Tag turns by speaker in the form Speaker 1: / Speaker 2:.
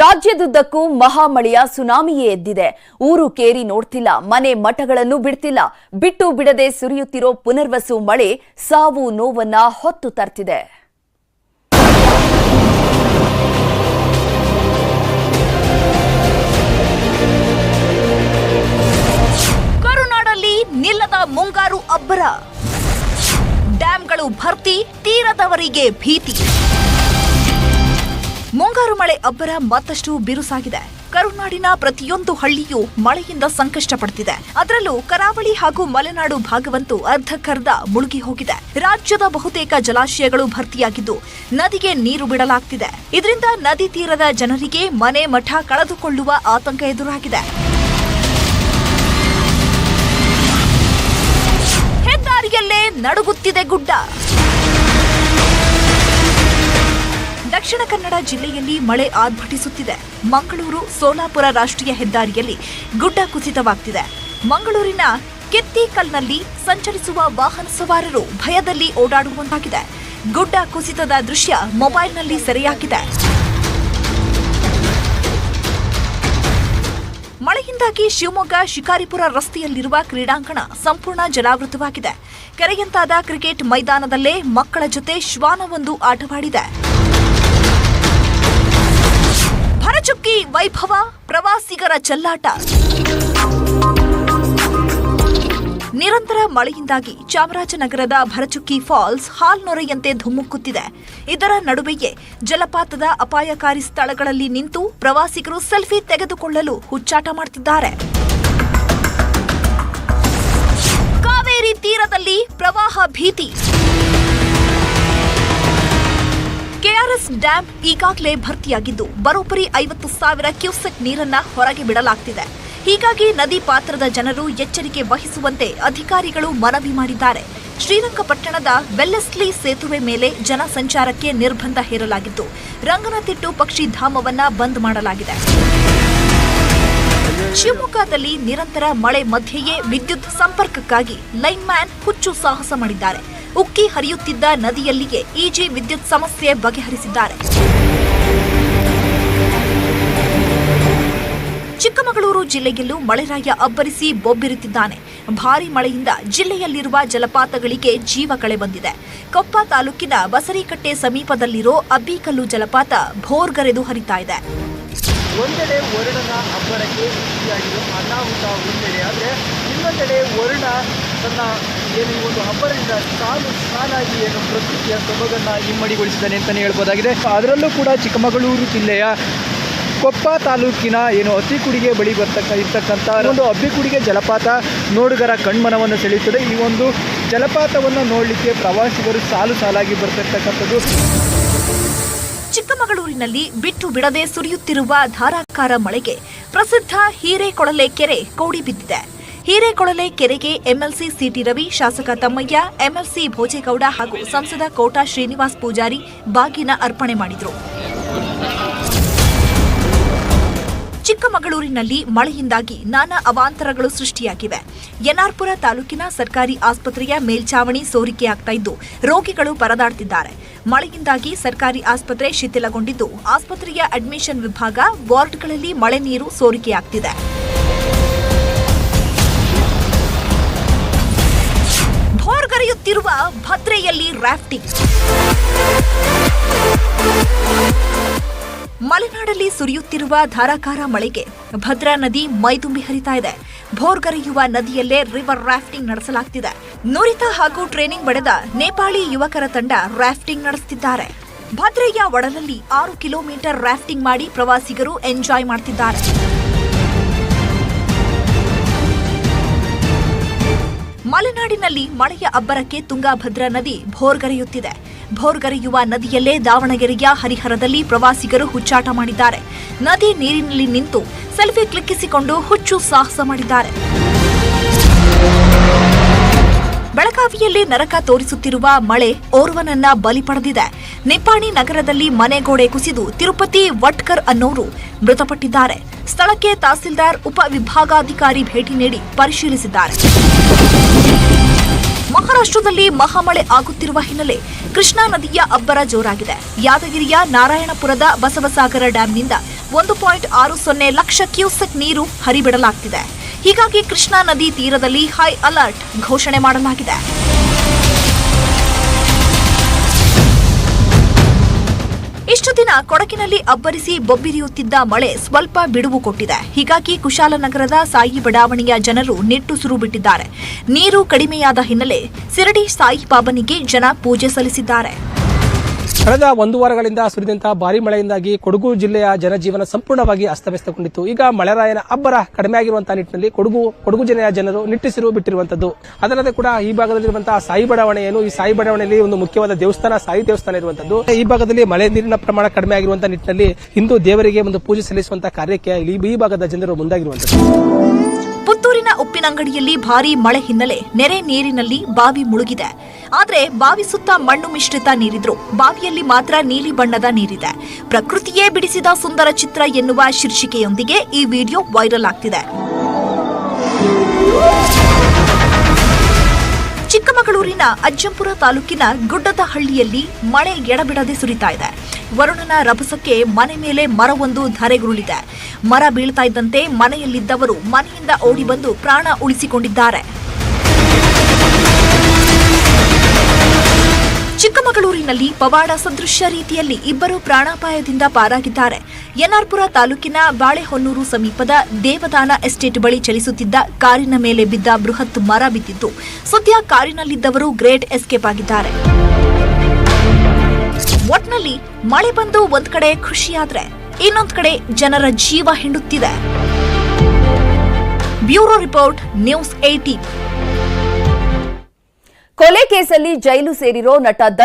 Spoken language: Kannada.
Speaker 1: ರಾಜ್ಯದುದ್ದಕ್ಕೂ ಮಹಾಮಳೆಯ ಸುನಾಮಿಯೇ ಎದ್ದಿದೆ. ಊರು ಕೇರಿ ನೋಡ್ತಿಲ್ಲ, ಮನೆ ಮಠಗಳನ್ನು ಬಿಡ್ತಿಲ್ಲ. ಬಿಟ್ಟು ಬಿಡದೆ ಸುರಿಯುತ್ತಿರೋ ಪುನರ್ವಸು ಮಳೆ ಸಾವು ನೋವನ್ನ ಹೊತ್ತು ತರ್ತಿದೆ.
Speaker 2: ಕರುನಾಡಲ್ಲಿ ನಿಲ್ಲದ ಮುಂಗಾರು ಅಬ್ಬರ. ಡ್ಯಾಂಗಳು ಭರ್ತಿ, ತೀರದವರಿಗೆ ಭೀತಿ. ಮುಂಗಾರು ಮಳೆ ಅಬ್ಬರ ಮತ್ತಷ್ಟು ಬಿರುಸಾಗಿದೆ. ಕರುನಾಡಿನ ಪ್ರತಿಯೊಂದು ಹಳ್ಳಿಯೂ ಮಳೆಯಿಂದ ಸಂಕಷ್ಟ ಪಡ್ತಿದೆ ಅದರಲ್ಲೂ ಕರಾವಳಿ ಹಾಗೂ ಮಲೆನಾಡು ಭಾಗವಂತೂ ಅರ್ಧಕ್ಕರ್ಧ ಮುಳುಗಿ ಹೋಗಿದೆ. ರಾಜ್ಯದ ಬಹುತೇಕ ಜಲಾಶಯಗಳು ಭರ್ತಿಯಾಗಿದ್ದು ನದಿಗೆ ನೀರು ಬಿಡಲಾಗ್ತಿದೆ. ಇದರಿಂದ ನದಿ ತೀರದ ಜನರಿಗೆ ಮನೆ ಮಠ ಕಳೆದುಕೊಳ್ಳುವ ಆತಂಕ ಎದುರಾಗಿದೆ. ಹೆದ್ದಾರಿಯಲ್ಲೇ ನಡುಗುತ್ತಿದೆ ಗುಡ್ಡ. ದಕ್ಷಿಣ ಕನ್ನಡ ಜಿಲ್ಲೆಯಲ್ಲಿ ಮಳೆ ಆರ್ಭಟಿಸುತ್ತಿದೆ. ಮಂಗಳೂರು, ಸೋಲಾಪುರ ರಾಷ್ಟ್ರೀಯ ಹೆದ್ದಾರಿಯಲ್ಲಿ ಗುಡ್ಡ ಕುಸಿತವಾಗ್ತಿದೆ. ಮಂಗಳೂರಿನ ಕೆತ್ತಿಕಲ್ನಲ್ಲಿ ಸಂಚರಿಸುವ ವಾಹನ ಸವಾರರು ಭಯದಲ್ಲಿ ಓಡಾಡುವಂತಾಗಿದೆ. ಗುಡ್ಡ ಕುಸಿತದ ದೃಶ್ಯ ಮೊಬೈಲ್ನಲ್ಲಿ ಸೆರೆಯಾಗಿದೆ. ಮಳೆಯಿಂದಾಗಿ ಶಿವಮೊಗ್ಗ, ಶಿಕಾರಿಪುರ ರಸ್ತೆಯಲ್ಲಿರುವ ಕ್ರೀಡಾಂಗಣ ಸಂಪೂರ್ಣ ಜಲಾವೃತವಾಗಿದೆ. ಕೆರೆಯಂತಾದ ಕ್ರಿಕೆಟ್ ಮೈದಾನದಲ್ಲೇ ಮಕ್ಕಳ ಜೊತೆ ಶ್ವಾನವೊಂದು ಆಟವಾಡಿದೆ. ಭರಚುಕ್ಕಿ ವೈಭವ ಪ್ರವಾಸಿಗರ ಚೆಲ್ಲಾಟ. ನಿರಂತರ ಮಳೆಯಿಂದಾಗಿ ಚಾಮರಾಜನಗರದ ಭರಚುಕ್ಕಿ ಫಾಲ್ಸ್ ಹಾಲ್ನೊರೆಯಂತೆ ಧುಮ್ಮುಕ್ಕುತ್ತಿದೆ ಇದರ ನಡುವೆಯೇ ಜಲಪಾತದ ಅಪಾಯಕಾರಿ ಸ್ಥಳಗಳಲ್ಲಿ ನಿಂತು ಪ್ರವಾಸಿಗರು ಸೆಲ್ಫಿ ತೆಗೆದುಕೊಳ್ಳಲು ಹುಚ್ಚಾಟ ಮಾಡುತ್ತಿದ್ದಾರೆ ಕಾವೇರಿ ತೀರದಲ್ಲಿ ಪ್ರವಾಹ ಭೀತಿ. ಕೆಆರ್ಎಸ್ ಡ್ಯಾಂ ಈಗಾಗಲೇ ಭರ್ತಿಯಾಗಿದ್ದು ಬರೋಬ್ಬರಿ ಐವತ್ತು ಸಾವಿರ ಕ್ಯೂಸೆಕ್ ನೀರನ್ನ ಹೊರಗೆ ಬಿಡಲಾಗ್ತಿದೆ. ಹೀಗಾಗಿ ನದಿ ಪಾತ್ರದ ಜನರು ಎಚ್ಚರಿಕೆ ವಹಿಸುವಂತೆ ಅಧಿಕಾರಿಗಳು ಮನವಿ ಮಾಡಿದ್ದಾರೆ. ಶ್ರೀರಂಗಪಟ್ಟಣದ ವೆಲ್ಲೆಸ್ಲಿ ಸೇತುವೆ ಮೇಲೆ ಜನ ಸಂಚಾರಕ್ಕೆ ನಿರ್ಬಂಧ ಹೇರಲಾಗಿದ್ದು ರಂಗನತಿಟ್ಟು ಪಕ್ಷಿಧಾಮವನ್ನ ಬಂದ್ ಮಾಡಲಾಗಿದೆ. ಶಿವಮೊಗ್ಗದಲ್ಲಿ ನಿರಂತರ ಮಳೆ ಮಧ್ಯೆಯೇ ವಿದ್ಯುತ್ ಸಂಪರ್ಕಕ್ಕಾಗಿ ಲೈನ್ ಮ್ಯಾನ್ ಹುಚ್ಚು ಸಾಹಸ ಮಾಡಿದ್ದಾರೆ. ಉಕ್ಕಿ ಹರಿಯುತ್ತಿದ್ದ ನದಿಯಲ್ಲಿಯೇ ಈಜಿ ವಿದ್ಯುತ್ ಸಮಸ್ಯೆ ಬಗೆಹರಿಸಿದ್ದಾರೆ. ಚಿಕ್ಕಮಗಳೂರು ಜಿಲ್ಲೆಯಲ್ಲೂ ಮಳೆರಾಯ ಅಬ್ಬರಿಸಿ ಬೊಬ್ಬಿರುತ್ತಿದ್ದಾನೆ. ಭಾರಿ ಮಳೆಯಿಂದ ಜಿಲ್ಲೆಯಲ್ಲಿರುವ ಜಲಪಾತಗಳಿಗೆ ಜೀವ ಕಳೆ ಬಂದಿದೆ. ಕೊಪ್ಪ ತಾಲೂಕಿನ ಬಸರಿಕಟ್ಟೆ ಸಮೀಪದಲ್ಲಿರೋ ಅಬ್ಬಿಕಲ್ಲು ಜಲಪಾತ ಭೋರ್ಗರೆದು ಹರಿತಾ ಇದೆ.
Speaker 3: ಒಂದೆಡೆ ವರುಣನ ಅಬ್ಬರಕ್ಕೆ ಅನಾಹುತ ಒಂದೆಡೆ. ಆದರೆ ಇನ್ನೊಂದೆಡೆ ವರುಣ ತನ್ನ ಏನು ಒಂದು ಅಬ್ಬರದಿಂದ ಸಾಲು ಸಾಲಾಗಿ ಏನು ಪ್ರಕೃತಿಯ ಸೊಬಗನ್ನು ಇಮ್ಮಡಿಗೊಳಿಸಿದ್ದಾನೆ ಅಂತಲೇ ಹೇಳ್ಬೋದಾಗಿದೆ. ಅದರಲ್ಲೂ ಕೂಡ ಚಿಕ್ಕಮಗಳೂರು ಜಿಲ್ಲೆಯ ಕೊಪ್ಪ ತಾಲೂಕಿನ ಏನು ಅತ್ತಿಕುಡಿಗೆ ಬಳಿ ಬರ್ತಕ್ಕ, ಇರ್ತಕ್ಕಂಥ ಒಂದು ಅಬ್ಬಿಕುಡಿಗೆ ಜಲಪಾತ ನೋಡುಗರ ಕಣ್ಮನವನ್ನು ಸೆಳೆಯುತ್ತದೆ. ಈ ಒಂದು ಜಲಪಾತವನ್ನು ನೋಡಲಿಕ್ಕೆ ಪ್ರವಾಸಿಗರು ಸಾಲು ಸಾಲಾಗಿ ಬರ್ತಕ್ಕಂಥದ್ದು.
Speaker 2: ಚಿಕ್ಕಮಗಳೂರಿನಲ್ಲಿ ಬಿಟ್ಟು ಬಿಡದೆ ಸುರಿಯುತ್ತಿರುವ ಧಾರಾಕಾರ ಮಳೆಗೆ ಪ್ರಸಿದ್ಧ ಹೀರೆಕೊಳಲೆ ಕೆರೆ ಕೋಡಿ ಬಿದ್ದಿದೆ. ಹಿರೇಕೊಳಲೆ ಕೆರೆಗೆ ಎಂಎಲ್ಸಿ ಸಿಟಿ ರವಿ, ಶಾಸಕ ತಮ್ಮಯ್ಯ, ಎಂಎಲ್ಸಿ ಭೋಜೇಗೌಡ ಹಾಗೂ ಸಂಸದ ಕೋಟಾ ಶ್ರೀನಿವಾಸ್ ಪೂಜಾರಿ ಬಾಗಿನ ಅರ್ಪಣೆ ಮಾಡಿದರು. ಚಿಕ್ಕಮಗಳೂರಿನಲ್ಲಿ ಮಳೆಯಿಂದಾಗಿ ನಾನಾ ಅವಾಂತರಗಳು ಸೃಷ್ಟಿಯಾಗಿವೆ. ಎನ್ಆರ್ಪುರ ತಾಲೂಕಿನ ಸರ್ಕಾರಿ ಆಸ್ಪತ್ರೆಯ ಮೇಲ್ಛಾವಣಿ ಸೋರಿಕೆಯಾಗ್ತಾ ಇದ್ದು, ರೋಗಿಗಳು ಪರದಾಡ್ತಿದ್ದಾರೆ. ಮಳೆಯಿಂದಾಗಿ ಸರ್ಕಾರಿ ಆಸ್ಪತ್ರೆ ಶಿಥಿಲಗೊಂಡಿದ್ದು, ಆಸ್ಪತ್ರೆಯ ಅಡ್ಮಿಷನ್ ವಿಭಾಗ ವಾರ್ಡ್ಗಳಲ್ಲಿ ಮಳೆ ನೀರು ಸೋರಿಕೆಯಾಗ್ತಿದೆ. ಭೋರ್ಗರೆಯುತ್ತಿರುವ ಭದ್ರೆಯಲ್ಲಿ ರಾಫ್ಟಿಂಗ್. ಮಲೆನಾಡಲ್ಲಿ ಸುರಿಯುತ್ತಿರುವ ಧಾರಾಕಾರ ಮಳೆಗೆ ಭದ್ರಾ ನದಿ ಮೈದುಂಬಿ ಹರಿತಾ ಇದೆ. ಭೋರ್ಗರೆಯುವ ನದಿಯಲ್ಲೇ ರಿವರ್ ರಾಫ್ಟಿಂಗ್ ನಡೆಸಲಾಗ್ತಿದೆ. ನುರಿತ ಹಾಗೂ ಟ್ರೈನಿಂಗ್ ಪಡೆದ ನೇಪಾಳಿ ಯುವಕರ ತಂಡ ರಾಫ್ಟಿಂಗ್ ನಡೆಸುತ್ತಿದ್ದಾರೆ. ಭದ್ರೆಯ ಒಡಲಲ್ಲಿ ಆರು ಕಿಲೋಮೀಟರ್ ರಾಫ್ಟಿಂಗ್ ಮಾಡಿ ಪ್ರವಾಸಿಗರು ಎಂಜಾಯ್ ಮಾಡ್ತಿದ್ದಾರೆ. ಮಲೆನಾಡಿನಲ್ಲಿ ಮಳೆಯ ಅಬ್ಬರಕ್ಕೆ ತುಂಗಾಭದ್ರಾ ನದಿ ಭೋರ್ಗರೆಯುತ್ತಿದೆ. ಭೋರ್ಗರೆಯುವ ನದಿಯಲ್ಲೇ ದಾವಣಗೆರೆಯ ಹರಿಹರದಲ್ಲಿ ಪ್ರವಾಸಿಗರು ಹುಚ್ಚಾಟ ಮಾಡಿದ್ದಾರೆ. ನದಿ ನೀರಿನಲ್ಲಿ ನಿಂತು ಸೆಲ್ಫಿ ಕ್ಲಿಕ್ಕಿಸಿಕೊಂಡು ಹುಚ್ಚು ಸಾಹಸ ಮಾಡಿದ್ದಾರೆ. ಬೆಳಗಾವಿಯಲ್ಲಿ ನರಕ ತೋರಿಸುತ್ತಿರುವ ಮಳೆ ಓರ್ವನನ್ನ ಬಲಿ ಪಡೆದಿದೆ. ನಿಪ್ಪಾಣಿ ನಗರದಲ್ಲಿ ಮನೆಗೋಡೆ ಕುಸಿದು ತಿರುಪತಿ ವಟ್ಕರ್ ಅನ್ನೋರು ಮೃತಪಟ್ಟಿದ್ದಾರೆ. ಸ್ಥಳಕ್ಕೆ ತಹಸೀಲ್ದಾರ್ ಉಪವಿಭಾಗಾಧಿಕಾರಿ ಭೇಟಿ ನೀಡಿ ಪರಿಶೀಲಿಸಿದ್ದಾರೆ. ಮಹಾರಾಷ್ಟ್ರದಲ್ಲಿ ಮಹಾಮಳೆ ಆಗುತ್ತಿರುವ ಹಿನ್ನೆಲೆ ಕೃಷ್ಣಾ ನದಿಯ ಅಬ್ಬರ ಜೋರಾಗಿದೆ. ಯಾದಗಿರಿಯ ನಾರಾಯಣಪುರದ ಬಸವಸಾಗರ ಡ್ಯಾಂನಿಂದ ಒಂದು ಪಾಯಿಂಟ್ ಆರು ಸೊನ್ನೆ ಲಕ್ಷ ಕ್ಯೂಸೆಕ್ ನೀರು ಹರಿಬಿಡಲಾಗ್ತಿದೆ. ಹೀಗಾಗಿ ಕೃಷ್ಣಾ ನದಿ ತೀರದಲ್ಲಿ ಹೈ ಅಲರ್ಟ್ ಘೋಷಣೆ ಮಾಡಲಾಗಿದೆ. ಇಷ್ಟು ದಿನ ಕೊಡಗಿನಲ್ಲಿ ಅಬ್ಬರಿಸಿ ಬೊಬ್ಬಿರಿಯುತ್ತಿದ್ದ ಮಳೆ ಸ್ವಲ್ಪ ಬಿಡುವು ಕೊಟ್ಟಿದೆ. ಹೀಗಾಗಿ ಕುಶಾಲನಗರದ ಸಾಯಿ ಬಡಾವಣೆಯ ಜನರು ನಿಟ್ಟುಸಿರು ಬಿಟ್ಟಿದ್ದಾರೆ. ನೀರು ಕಡಿಮೆಯಾದ ಹಿನ್ನೆಲೆ ಸಿರಡಿ ಸಾಯಿಬಾಬನಿಗೆ ಜನ ಪೂಜೆ ಸಲ್ಲಿಸಿದ್ದಾರೆ.
Speaker 4: ಕಳೆದ ಒಂದು ವಾರಗಳಿಂದ ಸುರಿದಂತಹ ಭಾರಿ ಮಳೆಯಿಂದಾಗಿ ಕೊಡಗು ಜಿಲ್ಲೆಯ ಜನಜೀವನ ಸಂಪೂರ್ಣವಾಗಿ ಅಸ್ತವ್ಯಸ್ತಗೊಂಡಿತ್ತು. ಈಗ ಮಳೆರಾಯನ ಅಬ್ಬರ ಕಡಿಮೆ ಆಗಿರುವಂತಹ ನಿಟ್ಟಿನಲ್ಲಿ ಕೊಡಗು ಕೊಡಗು ಜಿಲ್ಲೆಯ ಜನರು ನಿಟ್ಟಿಸಿರು ಬಿಟ್ಟಿರುವಂತದ್ದು. ಅದಲ್ಲದೆ ಕೂಡ ಈ ಭಾಗದಲ್ಲಿರುವಂತಹ ಸಾಯಿ ಬಡಾವಣೆ ಏನು ಈ ಸಾಯಿ ಬಡಾವಣೆಯಲ್ಲಿ ಒಂದು ಮುಖ್ಯವಾದ ದೇವಸ್ಥಾನ, ಸಾಯಿ ದೇವಸ್ಥಾನ ಇರುವಂತದ್ದು. ಈ ಭಾಗದಲ್ಲಿ ಮಳೆ ನೀರಿನ ಪ್ರಮಾಣ ಕಡಿಮೆ ಆಗಿರುವಂತಹ ನಿಟ್ಟಿನಲ್ಲಿ ಹಿಂದೂ ದೇವರಿಗೆ ಒಂದು ಪೂಜೆ ಸಲ್ಲಿಸುವಂತಹ ಕಾರ್ಯಕ್ಕೆ ಈ ಭಾಗದ ಜನರು ಮುಂದಾಗಿರುವಂತದ್ದು.
Speaker 2: ಪುತ್ತೂರಿನ ಉಪ್ಪಿನಂಗಡಿಯಲ್ಲಿ ಭಾರೀ ಮಳೆ ಹಿನ್ನೆಲೆ. ನೆರೆ ನೀರಿನಲ್ಲಿ ಬಾವಿ ಮುಳುಗಿದೆ. ಆದರೆ ಬಾವಿ ಸುತ್ತ ಮಣ್ಣು ಮಿಶ್ರಿತ ನೀರಿದ್ರು. ಬಾವಿಯಲ್ಲಿ ಮಾತ್ರ ನೀಲಿ ಬಣ್ಣದ ನೀರಿದೆ. ಪ್ರಕೃತಿಯೇ ಬಿಡಿಸಿದ ಸುಂದರ ಚಿತ್ರ ಎನ್ನುವ ಶೀರ್ಷಿಕೆಯೊಂದಿಗೆ ಈ ವಿಡಿಯೋ ವೈರಲ್ ಆಗ್ತಿದೆ. ಚಿಕ್ಕಮಗಳೂರಿನ ಅಜ್ಜಂಪುರ ತಾಲೂಕಿನ ಗುಡ್ಡದಹಳ್ಳಿಯಲ್ಲಿ ಮಳೆ ಎಡಬಿಡದೆ ಸುರಿತಾ ಇದೆ. ವರುಣನ ರಭಸಕ್ಕೆ ಮನೆ ಮೇಲೆ ಮರವೊಂದು ಧರೆಗುರುಳಿದೆ. ಮರ ಬೀಳ್ತಾ ಇದ್ದಂತೆ ಮನೆಯಲ್ಲಿದ್ದವರು ಮನೆಯಿಂದ ಓಡಿ ಬಂದು ಪ್ರಾಣ ಉಳಿಸಿಕೊಂಡಿದ್ದಾರೆ. ಚಿಕ್ಕಮಗಳೂರಿನಲ್ಲಿ ಪವಾಡ ಸದೃಶ್ಯ ರೀತಿಯಲ್ಲಿ ಇಬ್ಬರು ಪ್ರಾಣಾಪಾಯದಿಂದ ಪಾರಾಗಿದ್ದಾರೆ. ಎನ್ಆರ್ಪುರ ತಾಲೂಕಿನ ಬಾಳೆಹೊನ್ನೂರು ಸಮೀಪದ ದೇವದಾನ ಎಸ್ಟೇಟ್ ಬಳಿ ಚಲಿಸುತ್ತಿದ್ದ ಕಾರಿನ ಮೇಲೆ ಬಿದ್ದ ಬೃಹತ್ ಮರ ಬಿದ್ದಿದ್ದು, ಸದ್ಯ ಕಾರಿನಲ್ಲಿದ್ದವರು ಗ್ರೇಟ್ ಎಸ್ಕೇಪ್ ಆಗಿದ್ದಾರೆ. ಒಟ್ನಲ್ಲಿ ಮಳೆ ಬಂದು ಒಂದ್ ಕಡೆ ಖುಷಿಯಾದ್ರೆ ಇನ್ನೊಂದ್ ಕಡೆ ಜನರ ಜೀವ ಹಿಂಡುತ್ತಿದೆ. ಬ್ಯೂರೋ ರಿಪೋರ್ಟ್, ನ್ಯೂಸ್ ಏಟೀನ್
Speaker 1: ಕೊಲೆ ಕೇಸಲ್ಲಿ ಜೈಲು ಸೇರಿರೋ ನಟ ದರ್ಶನ್